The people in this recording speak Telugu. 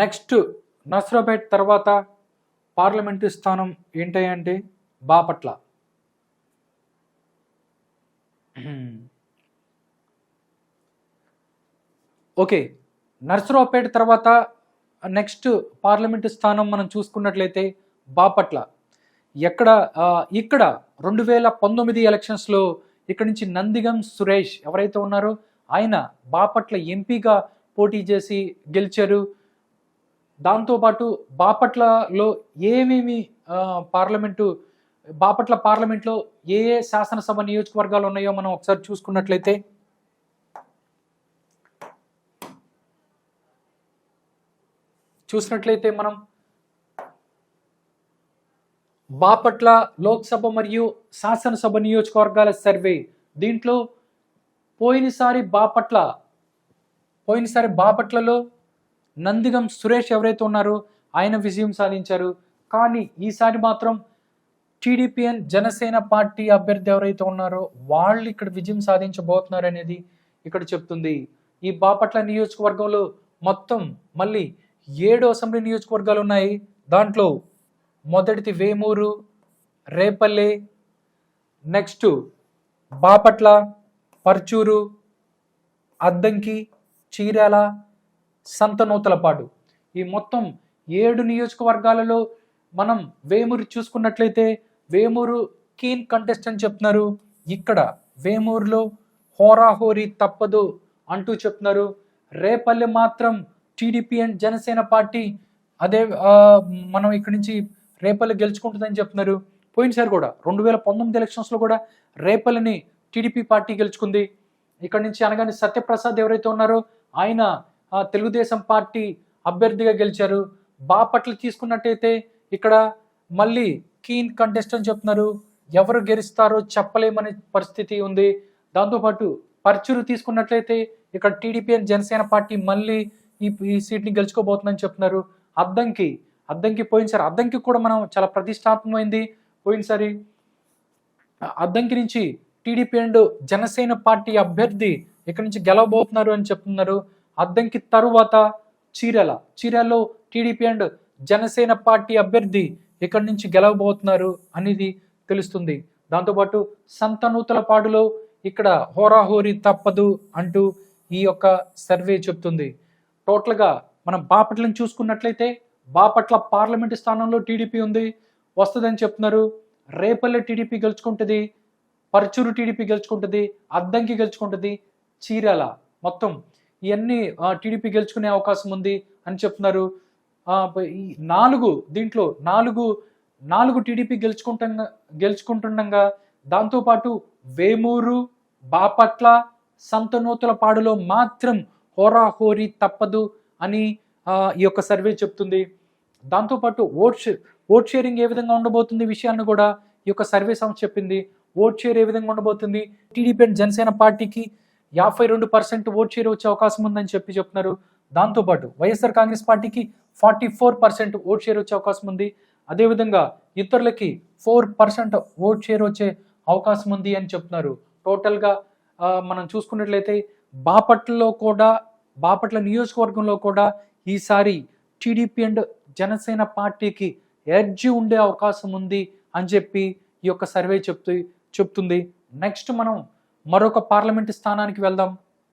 నెక్స్ట్ నస్రాపేట్ తర్వాత పార్లమెంటు స్థానం ఏంటంటే బాపట్ల. ఓకే నర్సరావుపేట తర్వాత నెక్స్ట్ పార్లమెంటు స్థానం మనం చూసుకున్నట్లయితే బాపట్ల. ఎక్కడ ఇక్కడ రెండు వేల పంతొమ్మిది ఎలక్షన్స్లో ఇక్కడ నుంచి నందిగం సురేష్ ఎవరైతే ఉన్నారో ఆయన బాపట్ల ఎంపీగా పోటీ చేసి గెలిచారు. దాంతోపాటు బాపట్లలో ఏమేమి పార్లమెంటు బాపట్ల పార్లమెంట్లో ఏ ఏ శాసనసభ నియోజకవర్గాలు ఉన్నాయో మనం ఒకసారి చూసుకున్నట్లయితే చూసినట్లయితే మనం బాపట్ల లోక్సభ మరియు శాసనసభ నియోజకవర్గాల సర్వే. దీంట్లో పోయినసారి బాపట్ల పోయినసారి బాపట్లలో నందిగం సురేష్ ఎవరైతే ఉన్నారో ఆయన విజయం సాధించారు. కానీ ఈసారి మాత్రం టీడీపీఎన్ జనసేన పార్టీ అభ్యర్థి ఎవరైతే ఉన్నారో వాళ్ళు ఇక్కడ విజయం సాధించబోతున్నారు అనేది ఇక్కడ చెప్తుంది. ఈ బాపట్ల నియోజకవర్గంలో మొత్తం మళ్ళీ ఏడు అసెంబ్లీ నియోజకవర్గాలు ఉన్నాయి. దాంట్లో మొదటిది వేమూరు రేపల్లె నెక్స్ట్ బాపట్ల పర్చూరు అద్దంకి చీరాల సంతనూతలపాడు ఈ మొత్తం ఏడు నియోజకవర్గాలలో మనం వేమూరు చూసుకున్నట్లయితే వేమూరు కీన్ కంటెస్ట్ అని చెప్తున్నారు. ఇక్కడ వేమూరులో హోరాహోరీ తప్పదు అంటూ చెప్తున్నారు. రేపల్లె మాత్రం టీడీపీ అండ్ జనసేన పార్టీ అదే మనం ఇక్కడి నుంచి రేపల్లి గెలుచుకుంటుందని చెప్తున్నారు. పోయినసారి కూడా రెండు వేల పంతొమ్మిది ఎలక్షన్స్లో కూడా రేపల్లిని టీడీపీ పార్టీ గెలుచుకుంది. ఇక్కడ నుంచి అనగానే సత్యప్రసాద్ ఎవరైతే ఉన్నారో ఆయన తెలుగుదేశం పార్టీ అభ్యర్థిగా గెలిచారు. బాపట్ల తీసుకున్నట్టయితే ఇక్కడ మళ్ళీ కీన్ కంటెస్ట్ అని చెప్తున్నారు. ఎవరు గెలుస్తారో చెప్పలేమనే పరిస్థితి ఉంది. దాంతోపాటు పర్చురు తీసుకున్నట్లయితే ఇక్కడ టీడీపీ అండ్ జనసేన పార్టీ మళ్ళీ ఈ ఈ సీట్ని గెలుచుకోబోతుందని చెప్తున్నారు. అద్దంకి అద్దంకి పోయినసారి అద్దంకి కూడా మనం చాలా ప్రతిష్టాత్మకమైంది. పోయినసారి అద్దంకి నుంచి టీడీపీ అండ్ జనసేన పార్టీ అభ్యర్థి ఇక్కడ నుంచి గెలవబోతున్నారు అని చెప్తున్నారు. అద్దంకి తరువాత చీరల చీరలో టీడీపీ అండ్ జనసేన పార్టీ అభ్యర్థి ఎక్కడి నుంచి గెలవబోతున్నారు అనేది తెలుస్తుంది. దాంతోపాటు సంతనూతలపాడులో ఇక్కడ హోరాహోరీ తప్పదు అంటూ ఈ యొక్క సర్వే చెప్తుంది. టోటల్గా మనం బాపట్లను చూసుకున్నట్లయితే బాపట్ల పార్లమెంటు స్థానంలో టీడీపీ ఉంది. వస్తుందని చెప్తున్నారు. రేపల్లె టీడీపీ గెలుచుకుంటుంది పరచూరు టీడీపీ గెలుచుకుంటుంది అద్దంకి గెలుచుకుంటుంది చీరాల మొత్తం ఇవన్నీ టీడీపీ గెలుచుకునే అవకాశం ఉంది అని చెప్తున్నారు. ఈ నాలుగు దీంట్లో నాలుగు నాలుగు టీడీపీ గెలుచుకుంటుండగా గెలుచుకుంటుండగా దాంతోపాటు వేమూరు బాపట్ల సంతనూతలపాడులో మాత్రం హోరాహోరీ తప్పదు అని ఈ యొక్క సర్వే చెప్తుంది. దాంతోపాటు ఓట్ ఓట్ షేరింగ్ ఏ విధంగా ఉండబోతుంది విషయాన్ని కూడా ఈ యొక్క సర్వే సంస్థ చెప్పింది. ఓట్ షేర్ ఏ విధంగా ఉండబోతుంది? టీడీపీ అండ్ జనసేన పార్టీకి యాభై రెండు పర్సెంట్ ఓట్ షేర్ వచ్చే అవకాశం ఉందని చెప్పి చెప్తున్నారు. దాంతోపాటు వైఎస్ఆర్ కాంగ్రెస్ పార్టీకి forty four percent vote share వచ్చే అవకాశం ఉంది. అదేవిధంగా ఇతరులకి ఫోర్ పర్సెంట్ ఓట్ షేర్ వచ్చే అవకాశం ఉంది అని చెప్తున్నారు. టోటల్గా మనం చూసుకున్నట్లయితే బాపట్లలో కూడా బాపట్ల నియోజకవర్గంలో కూడా ఈసారి టీడీపీ అండ్ జనసేన పార్టీకి ఎడ్జ్ ఉండే అవకాశం ఉంది అని చెప్పి ఈ యొక్క సర్వే చెప్తూ చెప్తుంది. నెక్స్ట్ మనం మరొక పార్లమెంటు స్థానానికి వెళ్దాం.